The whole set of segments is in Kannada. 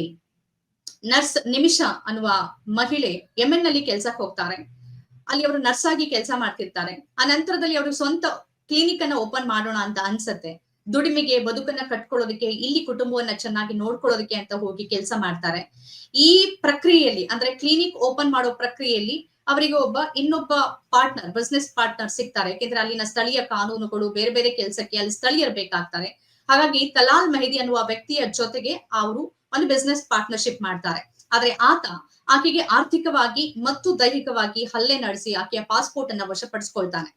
ನಂತರದಲ್ಲಿ ನರ್ಸ್ ನಿಮಿಷ ಅನ್ನುವ ಮಹಿಳೆ ಯೆಮೆನ್ನಲ್ಲಿ ಕೆಲ್ಸಕ್ಕೆ ಹೋಗ್ತಾರೆ. ಅಲ್ಲಿ ಅವರು ನರ್ಸ್ ಆಗಿ ಕೆಲಸ ಮಾಡ್ತಿರ್ತಾರೆ. ಆ ನಂತರದಲ್ಲಿ ಅವರು ಸ್ವಂತ ಕ್ಲಿನಿಕ್ ಅನ್ನ ಓಪನ್ ಮಾಡೋಣ ಅಂತ ಅನ್ಸತ್ತೆ. ದುಡಿಮೆಗೆ, ಬದುಕನ್ನ ಕಟ್ಕೊಳ್ಳೋದಕ್ಕೆ, ಇಲ್ಲಿ ಕುಟುಂಬವನ್ನ ಚೆನ್ನಾಗಿ ನೋಡ್ಕೊಳ್ಳೋದಕ್ಕೆ ಅಂತ ಹೋಗಿ ಕೆಲಸ ಮಾಡ್ತಾರೆ. ಈ ಪ್ರಕ್ರಿಯೆಯಲ್ಲಿ, ಅಂದ್ರೆ ಕ್ಲಿನಿಕ್ ಓಪನ್ ಮಾಡೋ ಪ್ರಕ್ರಿಯೆಯಲ್ಲಿ ಅವರಿಗೆ ಒಬ್ಬ ಇನ್ನೊಬ್ಬ ಪಾರ್ಟ್ನರ್ ಬಿಸ್ನೆಸ್ ಪಾರ್ಟ್ನರ್ ಸಿಗ್ತಾರೆ. ಯಾಕೆಂದ್ರೆ ಅಲ್ಲಿನ ಸ್ಥಳೀಯ ಕಾನೂನುಗಳು ಬೇರೆ ಬೇರೆ ಕೆಲಸಕ್ಕೆ ಅಲ್ಲಿ ಸ್ಥಳೀಯರು ಬೇಕಾಗ್ತಾರೆ. ಹಾಗಾಗಿ ತಲಾಲ್ ಮೆಹದಿ ಅನ್ನುವ ವ್ಯಕ್ತಿಯ ಜೊತೆಗೆ ಅವರು ಒಂದು ಬಿಸ್ನೆಸ್ ಪಾರ್ಟ್ನರ್ಶಿಪ್ ಮಾಡ್ತಾರೆ. ಆದ್ರೆ ಆತ ಆಕೆಗೆ ಆರ್ಥಿಕವಾಗಿ ಮತ್ತು ದೈಹಿಕವಾಗಿ ಹಲ್ಲೆ ನಡೆಸಿ ಆಕೆಯ ಪಾಸ್ಪೋರ್ಟ್ ಅನ್ನ ವಶಪಡಿಸ್ಕೊಳ್ತಾನೆ.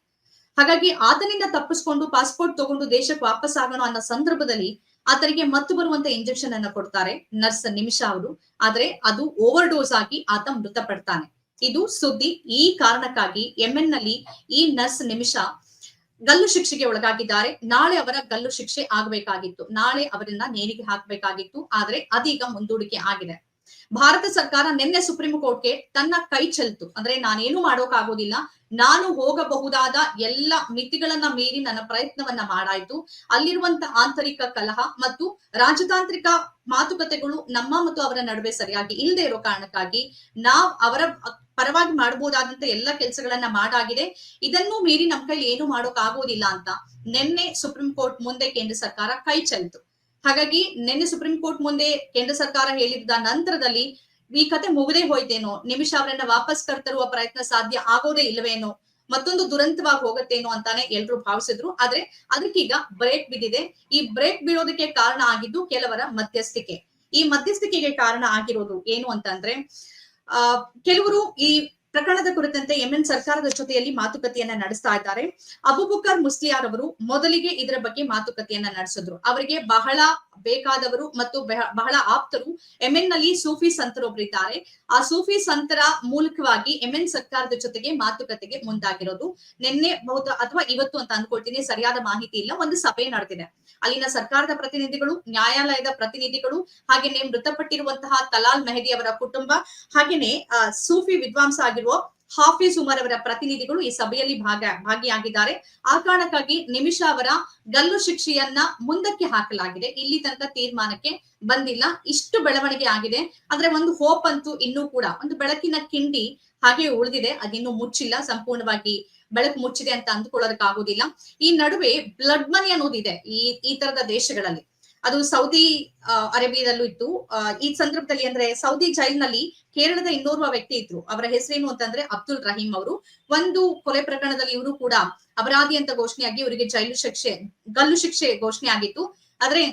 ಹಾಗಾಗಿ ಆತನಿಂದ ತಪ್ಪಿಸ್ಕೊಂಡು ಪಾಸ್ಪೋರ್ಟ್ ತಗೊಂಡು ದೇಶಕ್ಕೆ ವಾಪಸ್ ಆಗೋಣ ಅನ್ನೋ ಸಂದರ್ಭದಲ್ಲಿ ಆತನಿಗೆ ಮತ್ತು ಬರುವಂತ ಇಂಜೆಕ್ಷನ್ ಅನ್ನ ಕೊಡ್ತಾರೆ ನರ್ಸ್ ನಿಮಿಷ ಅವರು. ಆದ್ರೆ ಅದು ಓವರ್ ಡೋಸ್ ಆಗಿ ಆತ ಮೃತಪಡ್ತಾನೆ. ಇದು ಸುದ್ದಿ ಈ ಕಾರಣಕ್ಕಾಗಿ ಯೆಮೆನ್ನಲ್ಲಿ ಈ ನರ್ಸ್ ನಿಮಿಷ ಗಲ್ಲು ಶಿಕ್ಷೆಗೆ ಒಳಗಾಗಿದ್ದಾರೆ. ನಾಳೆ ಅವರ ಗಲ್ಲು ಶಿಕ್ಷೆ ಆಗಬೇಕಾಗಿತ್ತು. ನಾಳೆ ಅವರನ್ನ ನೇಣಿಗೆ ಹಾಕಬೇಕಾಗಿತ್ತು. ಆದ್ರೆ ಅದೀಗ ಮುಂದೂಡಿಕೆ ಆಗಿದೆ. ಭಾರತ ಸರ್ಕಾರ ನಿನ್ನೆ ಸುಪ್ರೀಂ ಕೋರ್ಟ್ಗೆ ತನ್ನ ಕೈ ಚೆಲ್ತು. ಅಂದ್ರೆ ನಾನೇನು ಮಾಡೋಕಾಗೋದಿಲ್ಲ ನಾನು ಹೋಗಬಹುದಾದ ಎಲ್ಲ ಮಿತಿಗಳನ್ನ ಮೀರಿ ನನ್ನ ಪ್ರಯತ್ನವನ್ನ ಮಾಡಾಯ್ತು. ಅಲ್ಲಿರುವಂತ ಆಂತರಿಕ ಕಲಹ ಮತ್ತು ರಾಜತಾಂತ್ರಿಕ ಮಾತುಕತೆಗಳು ನಮ್ಮ ಮತ್ತು ಅವರ ನಡುವೆ ಸರಿಯಾಗಿ ಇಲ್ಲದೆ ಇರೋ ಕಾರಣಕ್ಕಾಗಿ ನಾವ್ ಅವರ ಪರವಾಗಿ ಮಾಡಬಹುದಾದಂತ ಎಲ್ಲ ಕೆಲಸಗಳನ್ನ ಮಾಡಾಗಿದೆ. ಇದನ್ನು ಮೀರಿ ನಮ್ ಕೈಲಿ ಏನು ಮಾಡೋಕ್ ಆಗೋದಿಲ್ಲ ಅಂತ ನಿನ್ನೆ ಸುಪ್ರೀಂ ಕೋರ್ಟ್ ಮುಂದೆ ಕೇಂದ್ರ ಸರ್ಕಾರ ಕೈ ಚೆಲ್ತು. ಹಾಗಾಗಿ ನಿನ್ನೆ ಸುಪ್ರೀಂ ಕೋರ್ಟ್ ಮುಂದೆ ಕೇಂದ್ರ ಸರ್ಕಾರ ಹೇಳಿದ ನಂತರದಲ್ಲಿ ಈ ಕತೆ ಮುಗದೆ ಹೋಯ್ತೇನೋ? ನಿಮಿಷ ಅವರನ್ನ ವಾಪಸ್ ಕರ್ತರುವ ಪ್ರಯತ್ನ ಸಾಧ್ಯ ಆಗೋದೇ ಇಲ್ಲವೇನೋ? ಮತ್ತೊಂದು ದುರಂತವಾಗಿ ಹೋಗುತ್ತೇನೋ ಅಂತಾನೆ ಎಲ್ರು ಭಾವಿಸಿದ್ರು. ಆದ್ರೆ ಅದಕ್ಕೀಗ ಬ್ರೇಕ್ ಬಿದ್ದಿದೆ. ಈ ಬ್ರೇಕ್ ಬೀಳೋದಕ್ಕೆ ಕಾರಣ ಆಗಿದ್ದು ಕೆಲವರ ಮಧ್ಯಸ್ಥಿಕೆ. ಈ ಮಧ್ಯಸ್ಥಿಕೆಗೆ ಕಾರಣ ಆಗಿರೋದು ಏನು ಅಂತಂದ್ರೆ ಆ, ಕೆಲವರು ಈ ಪ್ರಕರಣದ ಕುರಿತಂತೆ ಎಂಎನ್ ಸರ್ಕಾರದ ಜೊತೆಯಲ್ಲಿ ಮಾತುಕತೆಯನ್ನ ನಡೆಸ್ತಾ ಇದ್ದಾರೆ. ಅಬುಬುಕರ್ ಮುಸ್ಲಿಯಾರ್ ಅವರು ಮೊದಲಿಗೆ ಇದರ ಬಗ್ಗೆ ಮಾತುಕತೆಯನ್ನ ನಡೆಸಿದ್ರು. ಅವರಿಗೆ ಬಹಳ ಬೇಕಾದವರು ಮತ್ತು ಬೆಹ- ಬಹಳ ಆಪ್ತರು ಎಂಎನ್ನಲ್ಲಿ ಸೂಫಿ ಸಂತರೊಬ್ಬರಿದ್ದಾರೆ ಆ ಸೂಫಿ ಸಂತರ ಮೂಲಕವಾಗಿ ಎಂಎನ್ ಸರ್ಕಾರದ ಜೊತೆಗೆ ಮಾತುಕತೆಗೆ ಮುಂದಾಗಿರೋದು. ನಿನ್ನೆ ಬಹುತ, ಅಥವಾ ಇವತ್ತು ಅಂತ ಅನ್ಕೊಳ್ತೀನಿ, ಸರಿಯಾದ ಮಾಹಿತಿ ಇಲ್ಲ. ಒಂದು ಸಭೆ ನಡೆದಿದೆ. ಅಲ್ಲಿನ ಸರ್ಕಾರದ ಪ್ರತಿನಿಧಿಗಳು, ನ್ಯಾಯಾಲಯದ ಪ್ರತಿನಿಧಿಗಳು ಹಾಗೇನೆ ಮೃತಪಟ್ಟಿರುವಂತಹ ತಲಾಲ್ ಮೆಹದಿ ಅವರ ಕುಟುಂಬ ಹಾಗೇನೆ ಸೂಫಿ ವಿದ್ವಾಂಸ ಆಗಿರುವ ಹಾಫಿಜ್ ಉಮರ್ ಅವರ ಪ್ರತಿನಿಧಿಗಳು ಈ ಸಭೆಯಲ್ಲಿ ಭಾಗ ಭಾಗಿಯಾಗಿದ್ದಾರೆ. ಆ ಕಾರಣಕ್ಕಾಗಿ ನಿಮಿಷ ಅವರ ಗಲ್ಲು ಶಿಕ್ಷೆಯನ್ನ ಮುಂದಕ್ಕೆ ಹಾಕಲಾಗಿದೆ. ಇಲ್ಲಿ ತನಕ ತೀರ್ಮಾನಕ್ಕೆ ಬಂದಿಲ್ಲ. ಇಷ್ಟು ಬೆಳವಣಿಗೆ ಆಗಿದೆ. ಆದ್ರೆ ಒಂದು ಹೋಪ್ ಅಂತೂ ಇನ್ನೂ ಕೂಡ ಒಂದು ಬೆಳಕಿನ ಕಿಂಡಿ ಹಾಗೆ ಉಳಿದಿದೆ. ಅದಿನ್ನೂ ಮುಚ್ಚಿಲ್ಲ. ಸಂಪೂರ್ಣವಾಗಿ ಬೆಳಕು ಮುಚ್ಚಿದೆ ಅಂತ ಅಂದ್ಕೊಳ್ಳೋದಕ್ಕಾಗೋದಿಲ್ಲ. ಈ ನಡುವೆ ಬ್ಲಡ್ ಮನಿ ಅನ್ನೋದಿದೆ ಈ ಈ ತರದ ದೇಶಗಳಲ್ಲಿ. ಅದು ಸೌದಿ ಅರೇಬಿಯಾದಲ್ಲೂ ಇತ್ತು. ಈ ಸಂದರ್ಭದಲ್ಲಿ ಅಂದ್ರೆ ಸೌದಿ ಜೈಲ್ನಲ್ಲಿ ಕೇರಳದ ಇನ್ನೋರ್ವ ವ್ಯಕ್ತಿ ಇದ್ರು. ಅವರ ಹೆಸರೇನು ಅಂತಂದ್ರೆ ಅಬ್ದುಲ್ ರಹೀಂ ಅವರು. ಒಂದು ಕೊಲೆ ಪ್ರಕರಣದಲ್ಲಿ ಇವರು ಕೂಡ ಅಪರಾಧಿ ಅಂತ ಘೋಷಣೆಯಾಗಿ ಇವರಿಗೆ ಜೈಲು ಶಿಕ್ಷೆ, ಗಲ್ಲು ಶಿಕ್ಷೆ ಘೋಷಣೆ ಆಗಿತ್ತು. ಆದ್ರೆ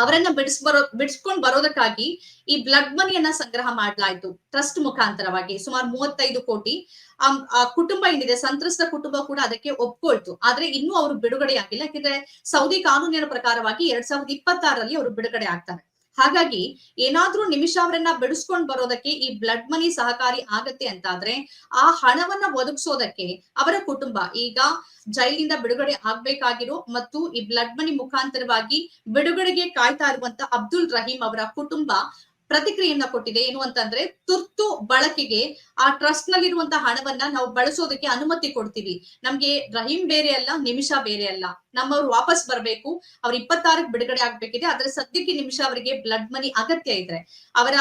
ಅವರನ್ನ ಬಿಡಿಸ್ ಬರೋ, ಬಿಡಿಸ್ಕೊಂಡ್ ಬರೋದಕ್ಕಾಗಿ ಈ ಬ್ಲಡ್ ಮನಿಯನ್ನ ಸಂಗ್ರಹ ಮಾಡಲಾಯ್ತು ಟ್ರಸ್ಟ್ ಮುಖಾಂತರವಾಗಿ ಸುಮಾರು ಮೂವತ್ತೈದು ಕೋಟಿ. ಆ ಕುಟುಂಬ ಏನಿದೆ, ಸಂತ್ರಸ್ತ ಕುಟುಂಬ ಕೂಡ ಅದಕ್ಕೆ ಒಪ್ಕೊಳ್ತು. ಆದ್ರೆ ಇನ್ನೂ ಅವರು ಬಿಡುಗಡೆ ಆಗಿಲ್ಲ, ಯಾಕಂದ್ರೆ ಸೌದಿ ಕಾನೂನಿನ ಪ್ರಕಾರವಾಗಿ ಎರಡ್ ಸಾವಿರದ ಇಪ್ಪತ್ತಾರರಲ್ಲಿ ಅವರು ಬಿಡುಗಡೆ ಆಗ್ತಾರೆ. ಹಾಗಾಗಿ ಏನಾದ್ರೂ ನಿಮಿಷ ಅವರನ್ನ ಬಿಡಿಸ್ಕೊಂಡ್ ಬರೋದಕ್ಕೆ ಈ ಬ್ಲಡ್ ಮನಿ ಸಹಕಾರಿ ಆಗತ್ತೆ ಅಂತಾದ್ರೆ ಆ ಹಣವನ್ನ ಒದಗಿಸೋದಕ್ಕೆ ಅವರ ಕುಟುಂಬ ಈಗ ಜೈಲಿನಿಂದ ಬಿಡುಗಡೆ ಆಗ್ಬೇಕಾಗಿರೋ ಮತ್ತು ಈ ಬ್ಲಡ್ ಮನಿ ಮುಖಾಂತರವಾಗಿ ಬಿಡುಗಡೆಗೆ ಕಾಯ್ತಾ ಇರುವಂತ ಅಬ್ದುಲ್ ರಹೀಂ ಅವರ ಕುಟುಂಬ ಪ್ರತಿಕ್ರಿಯೆಯನ್ನ ಕೊಟ್ಟಿದೆ. ಏನು ಅಂತಂದ್ರೆ, ತುರ್ತು ಬಳಕೆಗೆ ಆ ಟ್ರಸ್ಟ್ ನಲ್ಲಿರುವಂತಹ ಹಣವನ್ನ ನಾವು ಬಳಸೋದಕ್ಕೆ ಅನುಮತಿ ಕೊಡ್ತೀವಿ. ನಮ್ಗೆ ರಹೀಂ ಬೇರೆ ಅಲ್ಲ, ನಿಮಿಷ ಬೇರೆ ಅಲ್ಲ. ನಮ್ಮವ್ರು ವಾಪಸ್ ಬರ್ಬೇಕು, ಅವ್ರ ಇಪ್ಪತ್ತಾರಕ್ಕೆ ಬಿಡುಗಡೆ ಆಗ್ಬೇಕಿದೆ. ಆದ್ರೆ ಸದ್ಯಕ್ಕೆ ನಿಮಿಷ ಅವರಿಗೆ ಬ್ಲಡ್ ಮನಿ ಅಗತ್ಯ ಇದ್ರೆ. ಅವರ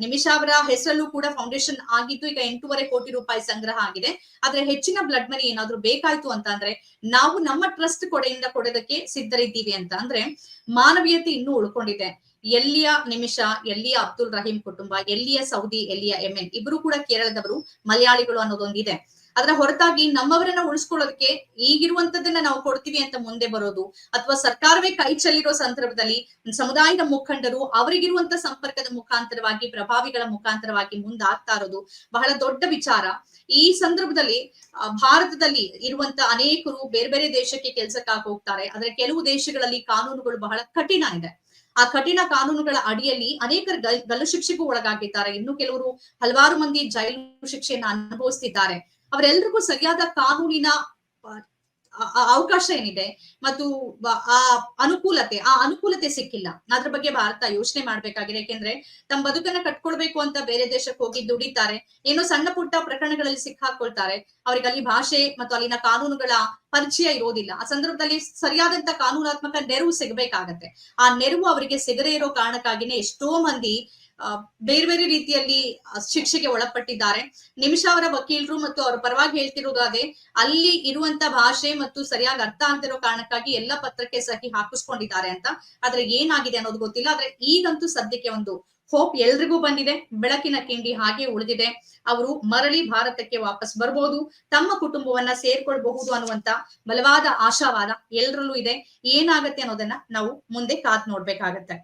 ನಿಮಿಷ ಅವರ ಹೆಸರಲ್ಲೂ ಕೂಡ ಫೌಂಡೇಶನ್ ಆಗಿದ್ದು ಈಗ ಎಂಟೂವರೆ ಕೋಟಿ ರೂಪಾಯಿ ಸಂಗ್ರಹ ಆಗಿದೆ. ಆದ್ರೆ ಹೆಚ್ಚಿನ ಬ್ಲಡ್ ಮನಿ ಏನಾದ್ರೂ ಬೇಕಾಯ್ತು ಅಂತ ಅಂದ್ರೆ, ನಾವು ನಮ್ಮ ಟ್ರಸ್ಟ್ ಕೊಡೆಯಿಂದ ಕೊಡೋದಕ್ಕೆ ಸಿದ್ಧರಿದ್ದೀವಿ ಅಂತ ಅಂದ್ರೆ, ಮಾನವೀಯತೆ ಇನ್ನೂ ಉಳ್ಕೊಂಡಿದೆ. ಎಲ್ಲಿಯ ನಿಮಿಷ, ಎಲ್ಲಿಯ ಅಬ್ದುಲ್ ರಹೀಂ ಕುಟುಂಬ, ಎಲ್ಲಿಯ ಸೌದಿ, ಎಲ್ಲಿಯ ಎಮೆನ್ ಇಬ್ರು ಕೂಡ ಕೇರಳದವರು, ಮಲಯಾಳಿಗಳು ಅನ್ನೋದೊಂದಿದೆ ಅದರ ಹೊರತಾಗಿ ನಮ್ಮವರನ್ನ ಉಳಿಸ್ಕೊಳ್ಳೋದಕ್ಕೆ ಈಗಿರುವಂತದನ್ನ ನಾವು ಕೊಡ್ತೀವಿ ಅಂತ ಮುಂದೆ ಬರೋದು, ಅಥವಾ ಸರ್ಕಾರವೇ ಕೈ ಚೆಲ್ಲಿರೋ ಸಂದರ್ಭದಲ್ಲಿ ಸಮುದಾಯದ ಮುಖಂಡರು ಅವರಿಗಿರುವಂತ ಸಂಪರ್ಕದ ಮುಖಾಂತರವಾಗಿ, ಪ್ರಭಾವಿಗಳ ಮುಖಾಂತರವಾಗಿ ಮುಂದಾಗ್ತಾ ಇರೋದು ಬಹಳ ದೊಡ್ಡ ವಿಚಾರ. ಈ ಸಂದರ್ಭದಲ್ಲಿ ಭಾರತದಲ್ಲಿ ಇರುವಂತ ಅನೇಕರು ಬೇರೆ ಬೇರೆ ದೇಶಕ್ಕೆ ಕೆಲ್ಸಕ್ಕಾಗಿ ಹೋಗ್ತಾರೆ. ಆದ್ರೆ ಕೆಲವು ದೇಶಗಳಲ್ಲಿ ಕಾನೂನುಗಳು ಬಹಳ ಕಠಿಣ ಇದೆ. ಆ ಕಠಿಣ ಕಾನೂನುಗಳ ಅಡಿಯಲ್ಲಿ ಅನೇಕರು ಗಲ್- ಗಲ್ಲು ಶಿಕ್ಷೆಗೂ ಒಳಗಾಗಿದ್ದಾರೆ. ಇನ್ನು ಕೆಲವರು ಹಲವಾರು ಮಂದಿ ಜೈಲು ಶಿಕ್ಷೆಯನ್ನ ಅನುಭವಿಸ್ತಿದ್ದಾರೆ. ಅವರೆಲ್ಲರಿಗೂ ಸರಿಯಾದ ಕಾನೂನಿನ ಅವಕಾಶ ಏನಿದೆ? ಮತ್ತು ಆ ಅನುಕೂಲತೆ ಆ ಅನುಕೂಲತೆ ಸಿಕ್ಕಿಲ್ಲ. ಅದ್ರ ಬಗ್ಗೆ ಭಾರತ ಯೋಚನೆ ಮಾಡ್ಬೇಕಾಗಿದೆ. ಯಾಕೆಂದ್ರೆ ತಮ್ಮ ಬದುಕನ್ನ ಕಟ್ಕೊಳ್ಬೇಕು ಅಂತ ಬೇರೆ ದೇಶಕ್ಕೆ ಹೋಗಿ ದುಡಿತಾರೆ. ಏನೋ ಸಣ್ಣ ಪುಟ್ಟ ಪ್ರಕರಣಗಳಲ್ಲಿ ಸಿಕ್ಕಾಕೊಳ್ತಾರೆ. ಅವ್ರಿಗೆ ಅಲ್ಲಿ ಭಾಷೆ ಮತ್ತು ಅಲ್ಲಿನ ಕಾನೂನುಗಳ ಪರಿಚಯ ಇರೋದಿಲ್ಲ. ಆ ಸಂದರ್ಭದಲ್ಲಿ ಸರಿಯಾದಂತ ಕಾನೂನಾತ್ಮಕ ನೆರವು ಸಿಗಬೇಕಾಗತ್ತೆ. ಆ ನೆರವು ಅವರಿಗೆ ಸಿಗದೇ ಇರೋ ಕಾರಣಕ್ಕಾಗಿನೇ ಎಷ್ಟೋ ಮಂದಿ ಬೇರೆ ಬೇರೆ ರೀತಿಯಲ್ಲಿ ಶಿಕ್ಷೆಗೆ ಒಳಪಟ್ಟಿದ್ದಾರೆ. ನಿಮಿಷ ಅವರ ವಕೀಲರು ಮತ್ತು ಅವರ ಪರವಾಗಿ ಹೇಳ್ತಿರೋದಾದ್ರೆ, ಅಲ್ಲಿ ಇರುವಂತ ಭಾಷೆ ಮತ್ತು ಸರಿಯಾಗಿ ಅರ್ಥ ಅಂತಿರೋ ಕಾರಣಕ್ಕಾಗಿ ಎಲ್ಲ ಪತ್ರಕ್ಕೆ ಸಹಿ ಹಾಕಿಸ್ಕೊಂಡಿದ್ದಾರೆ ಅಂತ. ಆದ್ರೆ ಏನಾಗಿದೆ ಅನ್ನೋದು ಗೊತ್ತಿಲ್ಲ. ಆದ್ರೆ ಈಗಂತೂ ಸದ್ಯಕ್ಕೆ ಒಂದು ಹೋಪ್ ಎಲ್ರಿಗೂ ಬಂದಿದೆ. ಬೆಳಕಿನ ಕಿಂಡಿ ಹಾಗೆ ಉಳಿದಿದೆ. ಅವರು ಮರಳಿ ಭಾರತಕ್ಕೆ ವಾಪಸ್ ಬರ್ಬೋದು. ತಮ್ಮ ಕುಟುಂಬವನ್ನ ಸೇರ್ಕೊಳ್ಬಹುದು ಅನ್ನುವಂತ ಬಲವಾದ ಆಶಾವಾದ ಎಲ್ರಲ್ಲೂ ಇದೆ. ಏನಾಗತ್ತೆ ಅನ್ನೋದನ್ನ ನಾವು ಮುಂದೆ ಕಾದ್ ನೋಡ್ಬೇಕಾಗತ್ತೆ.